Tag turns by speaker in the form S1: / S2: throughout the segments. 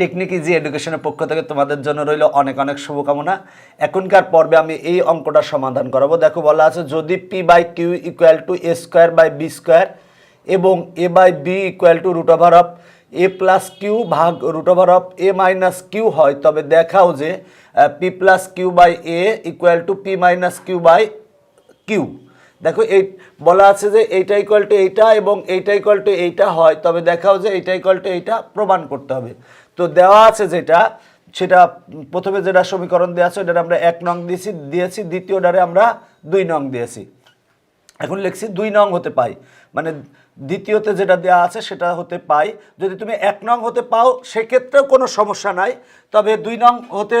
S1: Technique easy এডুকেশনের পক্ষ থেকে তোমাদের জন্য রইল অনেক অনেক শুভকামনা। এখনকার পর্বে আমি এই অঙ্কটা সমাধান করাবো। দেখো বলা আছে, যদি p by q equal to a square by b square এবং a by b equal to root over of a plus q ভাগ root over of a minus q হয়, তবে দেখাও যে p plus q by a equal to p minus q by q দেখো এই বলা আছে যে এইটা ইকুয়াল টু এইটা এবং এইটা ইকুয়াল টু এইটা হয়, তবে দেখাও যে এইটা ইকুয়াল টু এইটা প্রমাণ করতে হবে। তো দেওয়া আছে যেটা, সেটা প্রথমে যেটা সমীকরণ দেওয়া আছে ওটা আমরা এক নং দিয়েছি দিয়েছি, দ্বিতীয় ডারে আমরা দুই নং দিয়েছি। এখন লিখছি দুই নং হতে পাই। মানে দ্বিতীয়তে যেটা দেওয়া আছে সেটা হতে পাই। যদি তুমি এক নং হতে পাও, সেক্ষেত্রেও কোনো সমস্যা নাই। তবে দুই নং হতে,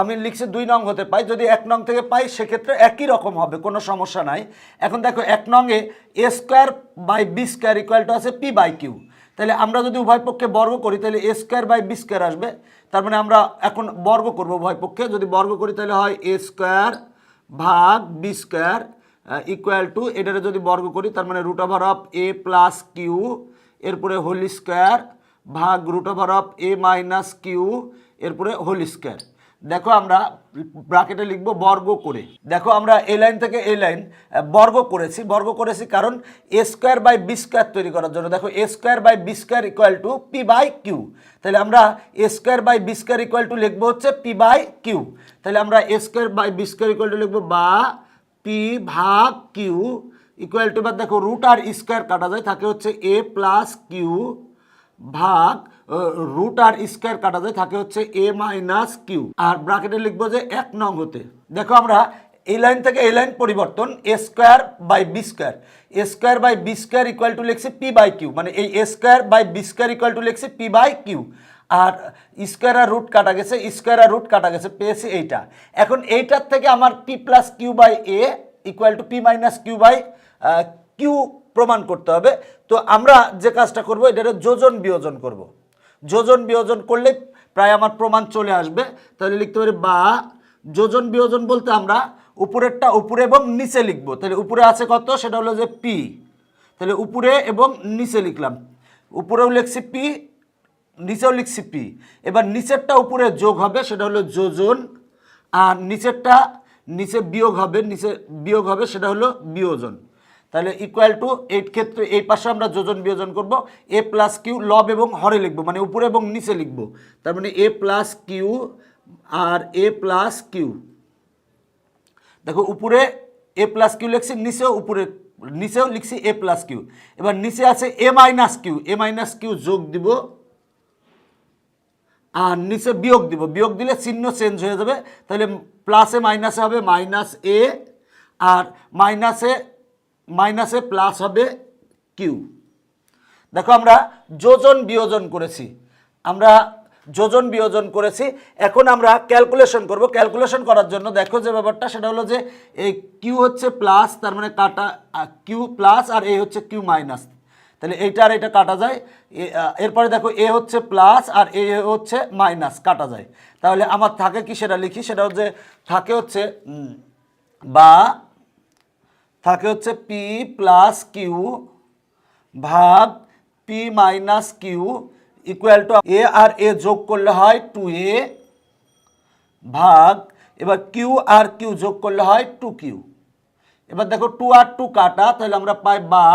S1: আমি লিখছি দুই নং হতে পাই। যদি এক নং থেকে পাই, সেক্ষেত্রে একই রকম হবে, কোনো সমস্যা নাই। এখন দেখো, এক নংয়ে a square by b square equal to আছে পি বাই কিউ তাহলে আমরা যদি উভয় পক্ষে বর্গ করি, তাহলে a square by b square আসবে। তার মানে আমরা এখন বর্গ করব উভয় পক্ষে। যদি বর্গ করি, তাহলে হয় এ স্কোয়ার ভাগ বি স্কোয়ার ইকুয়াল টু এটারে যদি বর্গ করি, তার মানে root over of a plus q এরপরে হোল স্কোয়ার ভাগ root over of a minus q এরপরে হোল স্কোয়ার দেখো আমরা ব্রাকেটে লিখব বর্গ করে। দেখো আমরা এই লাইন থেকে এই লাইন বর্গ করেছি। বর্গ করেছি কারণ a square by b square তৈরি করার জন্য। দেখো a square by b square equal to p by q তাহলে আমরা a square by b square equal to লিখব হচ্ছে পি বাই কিউ তাহলে আমরা a square by b square equal to লিখব বা পি ভাগ কিউ ইকুয়াল টু এবার দেখো রুট আর স্কোয়ার কাটা যায়, থাকে হচ্ছে এ প্লাস কিউ ভাগ রুট আর স্কোয়ার কাটা যায়, থাকে হচ্ছে এ মাইনাস কিউ আর ব্রাকেটে লিখব যে এক নং হতে। দেখো আমরা এই লাইন থেকে এই লাইন পরিবর্তন a square by b square a square by b square equal to লিখছি পি বাই কিউ মানে এই a square by b square equal to লিখছি পি বাই কিউ আর স্কোয়ার আর রুট কাটা গেছে স্কোয়ার আর রুট কাটা গেছে, পেয়েছি এইটা। এখন এইটার থেকে আমার p plus q by a equal to p minus q by q প্রমাণ করতে হবে। তো আমরা যে কাজটা করব এটা যোজন বিয়োজন করব। যোজন বিয়োজন করলে প্রায় আমার প্রমাণ চলে আসবে। তাহলে লিখতে পারি বা, যোজন বিয়োজন বলতে আমরা উপরেরটা উপরে এবং নিচে লিখব। তাহলে উপরে আছে কত? সেটা হলো যে পি তাহলে উপরে এবং নিচে লিখলাম। উপরেও লিখছি পি নিচেও লিখছি পি এবার নিচেরটা উপরে যোগ হবে, সেটা হলো যোজন, আর নিচেরটা নিচে বিয়োগ হবে, নিচে বিয়োগ হবে, সেটা হলো বিয়োজন। তাহলে ইকুয়াল টু এই ক্ষেত্রে এই পাশে আমরা যোজন, বিয়োজন করব। এ প্লাস কিউ লব এবং হরে লিখব মানে উপরে এবং নিচে লিখব। তার মানে এ প্লাস কিউ আর এ প্লাস কিউ দেখো, উপরে এ প্লাস কিউ লিখছি, নিচেও উপরে, নিচেও লিখছি এ প্লাস কিউ এবার নিচে আছে a minus q a minus q যোগ দিব আর নিচে বিয়োগ দিব। বিয়োগ দিলে চিহ্ন চেঞ্জ হয়ে যাবে। তাহলে প্লাসে মাইনাসে হবে মাইনাস এ আর মাইনাসে মাইনাসে প্লাস হবে কিউ দেখো আমরা যোজন বিয়োজন করেছি। আমরা যোজন বিয়োজন করেছি। এখন আমরা ক্যালকুলেশন করব। ক্যালকুলেশন করার জন্য দেখো যে ব্যাপারটা, সেটা হলো যে এই কিউ হচ্ছে প্লাস তার মানে কাটা কিউ প্লাস আর এ হচ্ছে কিউ মাইনাস তাহলে এইটা আর এটা কাটা যায়। এরপরে দেখো এ হচ্ছে প্লাস আর এ হচ্ছে মাইনাস কাটা যায়। তাহলে আমার থাকে কি সেটা লিখি, সেটা হচ্ছে থাকে হচ্ছে বা থাকে হচ্ছে পি প্লাস কিউ ভাগ p minus q equal to a আর এ যোগ করলে হয় টু এ ভাগ, এবার কিউ আর কিউ যোগ করলে হয় টু কিউ এবার দেখো টু আর টু কাটা, তাহলে আমরা পাই বা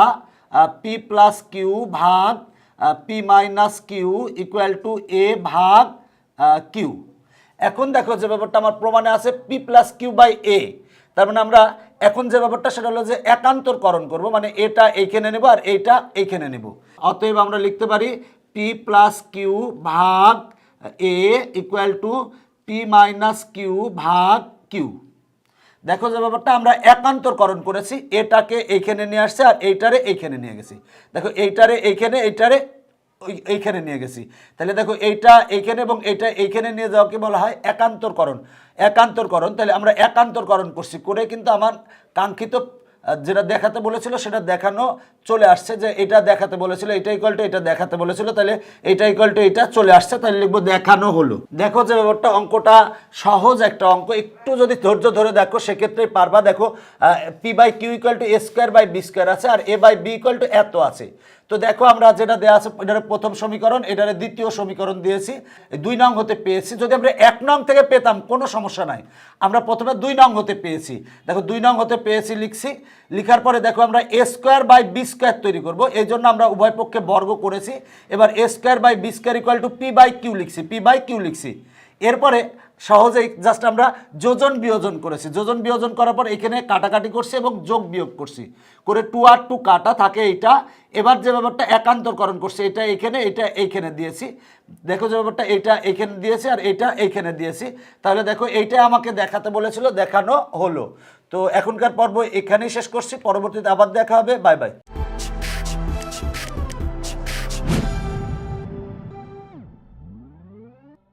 S1: পি প্লাস কিউ ভাগ p minus q equal to a ভাগ কিউ এখন দেখো যে ব্যাপারটা আমার প্রমাণে আছে p plus q by a তার মানে আমরা এখন যে ব্যাপারটা, সেটা হলো যে একান্তরকরণ করব মানে এটা এইখানে নেব আর এইটা এইখানে নেব। অতএব আমরা লিখতে পারি পি প্লাস কিউ ভাগ a equal to p minus q ভাগ কিউ দেখো যে ব্যাপারটা, আমরা একান্তরকরণ করেছি, এটাকে এইখানে নিয়ে আসছে আর এইটারে এইখানে নিয়ে গেছি। দেখো, এইটারে এইখানে এইটারে এইখানে নিয়ে গেছি। তাহলে দেখো, এইটা এইখানে এবং এইটা এইখানে নিয়ে যাওয়াকে বলা হয় একান্তরকরণ। একান্তরকরণ, তাহলে আমরা একান্তরকরণ করছি। করে কিন্তু আমার কাঙ্ক্ষিত যেটা দেখাতে বলেছিল সেটা দেখানো চলে আসছে যে এটা দেখাতে বলেছিল, এটা ইকুয়াল টু এটা দেখাতে বলেছিল, তাহলে এটা ইকুয়াল টু এটা চলে আসছে, তাহলে লিখব দেখানো হলো। দেখো যে ব্যাপারটা, অঙ্কটা সহজ একটা অঙ্ক, একটু যদি ধৈর্য ধরে দেখো, সেক্ষেত্রে পারবা, দেখো p by q equal to a square by b square আছে, আর a by b equal to এত আছে। তো দেখো আমরা যেটা দেওয়া আছে, এটার প্রথম সমীকরণ, এটার দ্বিতীয় সমীকরণ দিয়েছি। দুই নং হতে পেয়েছি। যদি আমরা এক নং থেকে পেতাম, কোনো সমস্যা নাই। আমরা প্রথমে দুই নং হতে পেয়েছি। দেখো, দুই নং হতে পেয়েছি লিখছি। লিখার পরে দেখো, আমরা a square by b square তৈরি করব। এই জন্য আমরা উভয় পক্ষে বর্গ করেছি। এবার a square by b square equal to p by q লিখছি, পি বাই কিউ লিখছি। এরপরে সহজেই জাস্ট আমরা যোজন বিয়োজন করেছি। যোজন বিয়োজন করার পর এখানে কাটাকাটি করছি এবং যোগ বিয়োগ করছি। করে টু আর টু কাটা থাকে এইটা। এবার যে ব্যাপারটা একান্তরকরণ করছে, এটা এখানে, এটা এইখানে দিয়েছি। দেখো যে ব্যাপারটা, এটা এইখানে দিয়েছি আর এটা এইখানে দিয়েছি। তাহলে দেখো, এইটা আমাকে দেখাতে বলেছিল, দেখানো হলো। তো এখনকার পর্ব এখানেই শেষ করছি, পরবর্তীতে আবার দেখা হবে। Bye bye.